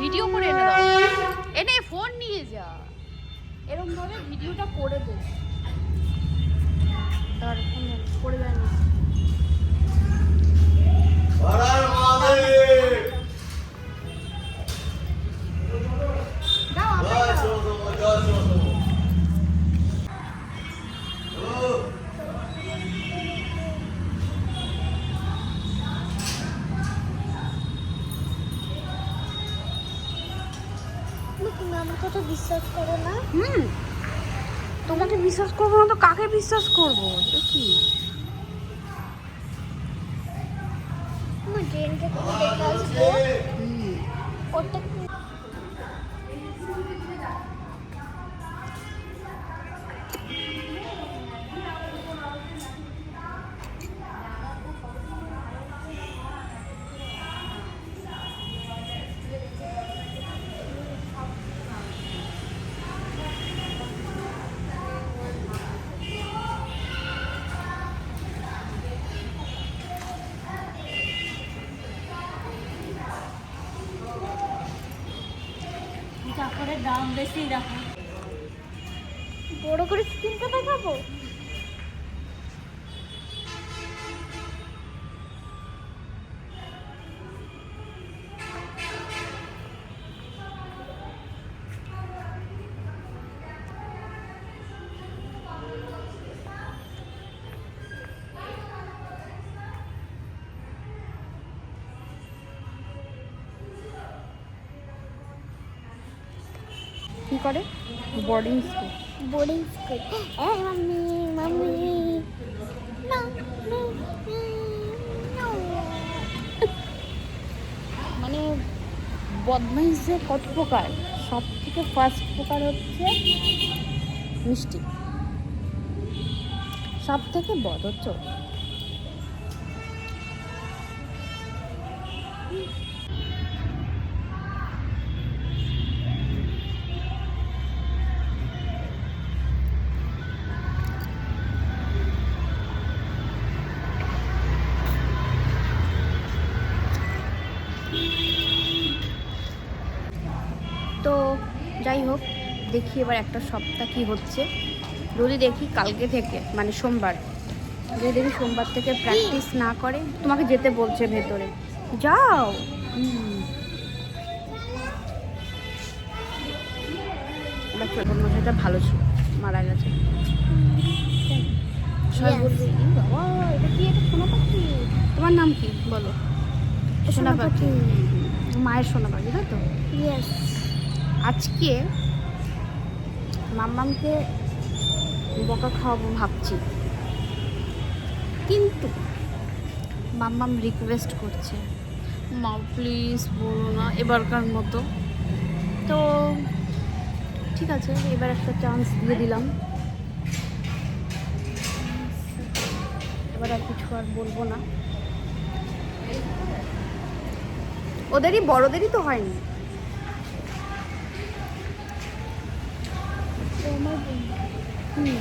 Video করে এনে দাও। এনে ফোন নিয়ে যা। এরকম ভাবে ভিডিওটা করে দে। তার ফোন করে দেয় না তুমি তো বিশ্বাস করো না। হুম। তোমাকে বিশ্বাস করব না তো কাকে বিশ্বাস করব? দেখি কি? ট্রেনটা তুমি দেখে আসব। হুম দাম বেশি দেখো। বড় করে স্ক্রিনটা দেখাবো? করে? বোর্ডিং স্কুল বোর্ডিং স্কুল এই মাম্মি মাম্মি মানে বদমাইশ যে কত প্রকার? সব থেকে ফার্স্ট প্রকার হচ্ছে মিষ্টি। সব থেকে বদ হচ্ছে তো যাই হোক দেখি এবার একটা সপ্তাহ কি হচ্ছে। যদি দেখি কালকে থেকে মানে সোমবার। যদি দেখি সোমবার থেকে প্র্যাকটিস না করে তোমাকে যেতে বলছে ভেতরে। যাও। মশাইটা ভালো ছিল মারা গেছে। সবাই Yes. বলবে, "ই বাবা এটা কি এটা সোনা পাখি তোমার নাম কি? বলো। সোনা পাখি মায়ের সোনা পাখি তাই তো? আজকে মাম্মামকে বকা খাওয়াবো ভাবছি। কিন্তু মাম্মাম রিকোয়েস্ট করছে। মা প্লিজ বলো না, এবারকার মতো। তো ঠিক আছে, এবার একটা চান্স দিয়ে দিলাম। এবার আর কিছু আর বলব না। ওদেরই, বড়দেরই তো হয়নি। আমার বন্ধু হুম